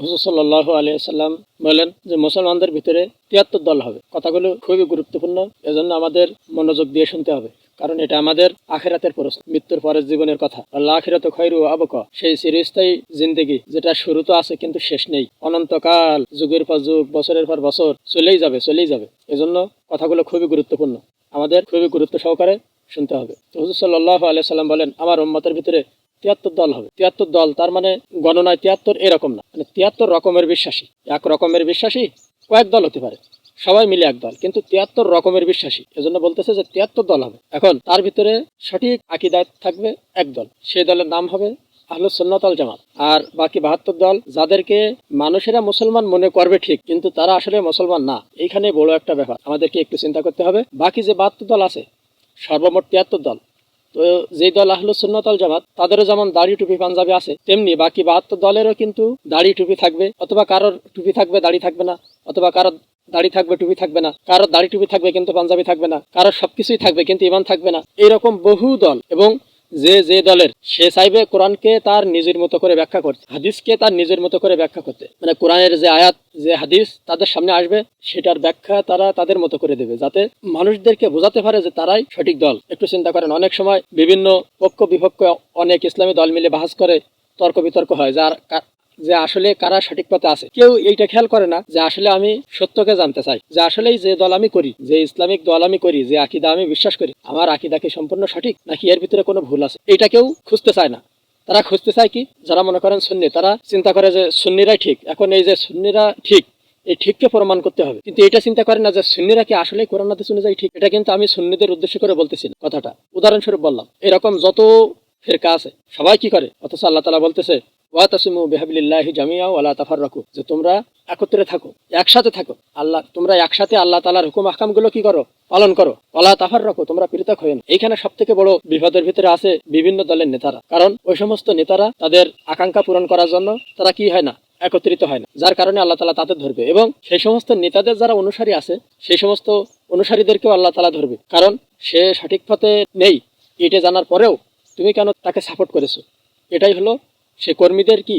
হুজুর সাল্লাহ আলিয়াল্লাম বলেন যে মুসলমানদের ভিতরে তিয়াত্তর দল হবে। কথাগুলো খুবই গুরুত্বপূর্ণ। এজন্য আমাদের মনোযোগ দিয়ে শুনতে হবে। কারণ এটা আমাদের আখেরাতের প্রশ্ন, মৃত্যুর পরের জীবনের কথা। আল্লাহ আখেরাত খৈরু আবক। সেই চিরস্থায়ী জিন্দেগি, যেটা শুরু তো আছে কিন্তু শেষ নেই। অনন্তকাল, যুগের পর যুগ, বছরের পর বছর, চলেই যাবে চলেই যাবে। এজন্য কথাগুলো খুবই গুরুত্বপূর্ণ। আমাদের খুবই গুরুত্ব সহকারে শুনতে হবে। তো হুজুর সাল্লাহ আলিয়া সাল্লাম বলেন, আমার উম্মতের ভিতরে তিয়াত্তর দল হবে। তিয়াত্তর দল, তার মানে গণনায় তিয়াত্তর এরকম না। মানে তিয়াত্তর রকমের বিশ্বাসী। এক রকমের বিশ্বাসী কয়েক দল হতে পারে। সবাই মিলে এক দল। কিন্তু তিয়াত্তর রকমের বিশ্বাসী। এজন্য বলতেছে যে তিয়াত্তর দল হবে। এখন তার ভিতরে সঠিক আকিদায় থাকবে এক দল। সেই দলের নাম হবে আহলুস সুন্নাতাল জামাত। আর বাকি বাহাত্তর দল যাদেরকে মানুষেরা মুসলমান মনে করবে ঠিক, কিন্তু তারা আসলে মুসলমান না। এইখানে বড় একটা ব্যাপার। আমাদেরকে একটু চিন্তা করতে হবে। বাকি যে বাহাত্তর দল আছে, সর্বমোট তিয়াত্তর দল তো যে দল আহলু সুন্নতল জামাত, তাদেরও যেমন দাড়ি টুপি পাঞ্জাবি আছে, তেমনি বাকি বাহাত্তর দলেরও কিন্তু দাড়ি টুপি থাকবে, অথবা কারোর টুপি থাকবে, দাড়ি থাকবে না, অথবা কারোর দাড়ি থাকবে, টুপি থাকবে না, কারোর দাড়ি টুপি থাকবে, কিন্তু পাঞ্জাবি থাকবে না, কারোর সবকিছুই থাকবে, কিন্তু ইমান থাকবে না। এরকম বহু দল এবং যে যে দলের, সে চাইবে কোরআনকে তার নিজের মতো করে ব্যাখ্যা করতে, হাদিসকে তার নিজের মতো করে ব্যাখ্যা করতে। মানে কোরআনের যে আয়াত, যে হাদিস তাদের সামনে আসবে, সেটার ব্যাখ্যা তারা তাদের মতো করে দেবে, যাতে মানুষদেরকে বোঝাতে পারে যে তারাই সঠিক দল। একটু চিন্তা করেন, অনেক সময় বিভিন্ন পক্ষ বিপক্ষ অনেক ইসলামী দল মিলে বাহাস করে তর্ক বিতর্ক হয়, যার যে আসলে কারা সঠিক পথে আছে। কেউ এইটা খেয়াল করে না যে আসলে আমি সত্যকে জানতে চাই। যে আসলেই যে দল আমি করি, যে ইসলামিক দল আমি করি, যে আকিদা আমি বিশ্বাস করি, আমার আকিদা কি সম্পূর্ণ সঠিক, নাকি এর ভিতরে কোনো ভুল আছে? এটা কেউ খুঁজতে চায় না। তারা খুঁজতে চায় কি? যারা মনে করেন সুন্নি, তারা চিন্তা করে যে সুন্নিরাই ঠিক। এখন এই যে সুন্নিরা ঠিক, এই ঠিককে প্রমাণ করতে হবে। কিন্তু এটা চিন্তা করে না যে সুন্নিরা কি আসলে কোরআন হাদিস অনুযায়ী ঠিক? এটা কিন্তু আমি সুন্নিদের উদ্দেশ্য করে বলতেছি কথাটা। উদাহরণস্বরূপ বললাম, এরকম যত ফেরকা আছে, সবাই কি করে? অথচ আল্লাহ তালা বলতেছে ওয়া তাসিমু বিহাবিল্লাহি জামিয়া ওয়ালা তাফাররাকু। যে তোমরা একত্রে থাকো, একসাথে থাকো, আল্লাহ, তোমরা একসাথে আল্লাহ তালার হুকুম আহকামগুলো কি করো? পালন করো। ওয়ালা তাফার রাখো তোমরা পৃথক হয়ে না এইখানে সব থেকে বড় বিপদের ভিতরে আছে বিভিন্ন দলের নেতারা। কারণ ওই সমস্ত নেতারা তাদের আকাঙ্ক্ষা পূরণ করার জন্য তারা কি হয় না, একত্রিত হয় না। যার কারণে আল্লাহ তালা তাদের ধরবে এবং সেই সমস্ত নেতাদের যারা অনুসারী আছে, সেই সমস্ত অনুসারীদেরকেও আল্লাহ তালা ধরবে। কারণ সে সঠিক পথে নেই। এটা জানার পরেও তুমি কেন তাকে সাপোর্ট করেছ? এটাই হলো সে কর্মীদের কি?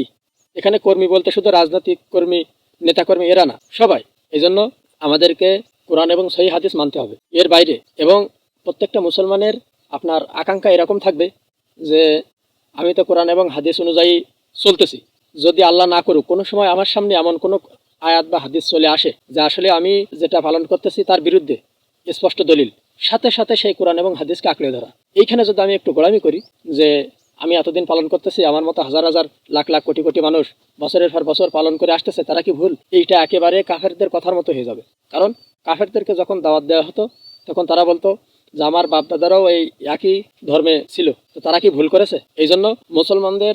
এখানে কর্মী বলতে শুধু রাজনৈতিক কর্মী, নেতাকর্মী, এরা না, সবাই। এই জন্য আমাদেরকে কোরআন এবং সহি হাদিস মানতে হবে এর বাইরে। এবং প্রত্যেকটা মুসলমানের আপনার আকাঙ্ক্ষা এরকম থাকবে যে, আমি তো কোরআন এবং হাদিস অনুযায়ী চলতেছি। যদি আল্লাহ না করুক, কোনো সময় আমার সামনে এমন কোনো আয়াত বা হাদিস চলে আসে যে আসলে আমি যেটা পালন করতেছি তার বিরুদ্ধে স্পষ্ট দলিল। সাথে সাথে সেই কোরআন এবং হাদিসকে আঁকড়ে ধরা। এইখানে যদি আমি একটু গোড়ামি করি যে আমি এতদিন পালন করতেছি, আমার মতো হাজার হাজার লাখ লাখ কোটি কোটি মানুষ বছরের পর বছর পালন করে আসতেছে, তারা কি ভুল? এইটা একেবারে কাফেরদের কথার মতো হয়ে যাবে। কারণ কাফেরদেরকে যখন দাওয়াত দেওয়া হতো, তখন তারা বলতো যে, আমার বাপ দাদারাও এই একই ধর্মে ছিল, তো তারা কি ভুল করেছে? এই জন্য মুসলমানদের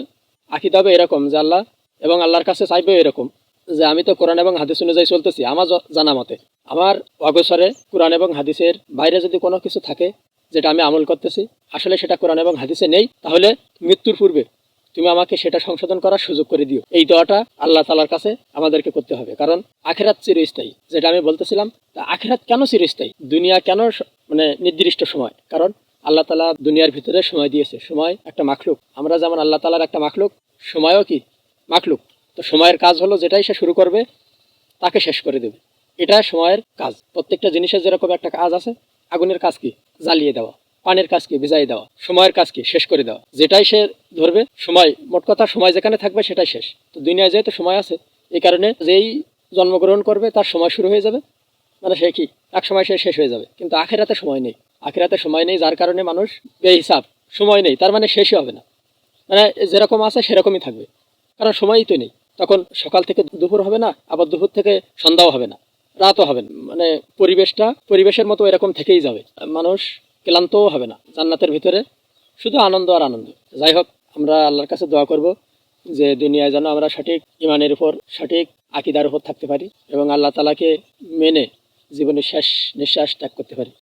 আকিদ হবে এরকম যে, আল্লাহ এবং আল্লাহর কাছে চাইবে এরকম যে, আমি তো কোরআন এবং হাদিস অনুযায়ী চলতেছি, আমার জানা মতে, আমার অগসরে কোরআন এবং হাদিসের বাইরে যদি কোনো কিছু থাকে যেটা আমি আমল করতেছি, আসলে সেটা কোরআন এবং হাদিসে নেই, তাহলে মৃত্যুর পূর্বে তুমি আমাকে সেটা সংশোধন করার সুযোগ করে দিও। এই দোয়াটা আল্লাহ তালার কাছে আমাদেরকে করতে হবে, কারণ আখেরাত চিরস্থায়ী। যেটা আমি বলতেছিলাম, তা আখেরাত কেন চিরস্থায়ী? দুনিয়া কেন মানে নির্দিষ্ট সময়? কারণ আল্লাহ তালা দুনিয়ার ভিতরে সময় দিয়েছে। সময় একটা মাখলুক। আমরা যেমন আল্লাহ তালার একটা মাখলুক, সময়ও কি? মাখলুক। তো সময়ের কাজ হলো যেটাই সে শুরু করবে, তাকে শেষ করে দেবে। এটা সময়ের কাজ। প্রত্যেকটা জিনিসের যেরকম একটা কাজ আছে আগুনের কাজ কি জ্বালিয়ে দেওয়া, পানের কাজ কি ভিজাই দেওয়া, সময়ের কাজ কি শেষ করে দেওয়া। যেটাই সে ধরবে, সময়, মোট কথা সময় যেখানে থাকবে সেটাই শেষ। তো দুনিয়ায় যেহেতু সময় আছে, এই কারণে যেই জন্মগ্রহণ করবে তার সময় শুরু হয়ে যাবে। মানে সে কি? এক সময় সে শেষ হয়ে যাবে। কিন্তু আখেরাতে সময় নেই। আখেরাতে সময় নেই যার কারণে মানুষ বেহিসাব, সময় নেই। তার মানে শেষই হবে না। মানে যেরকম আছে সেরকমই থাকবে। কারণ সময়ই তো নেই। তখন সকাল থেকে দুপুর হবে না, আবার দুপুর থেকে সন্ধ্যাও হবে না। রাতও হবে না। মানে পরিবেশটা, পরিবেশের মতো এরকম থেকেই যাবে। মানুষ ক্লান্তও হবে না জান্নাতের ভিতরে, শুধু আনন্দ আর আনন্দ। যাই হোক, আমরা আল্লাহর কাছে দোয়া করব যে দুনিয়ায় যেন আমরা সঠিক ইমানের উপর, সঠিক আকিদার উপর থাকতে পারি এবং আল্লাহ তালাকে মেনে জীবনের শেষ নিঃশ্বাস ত্যাগ করতে পারি।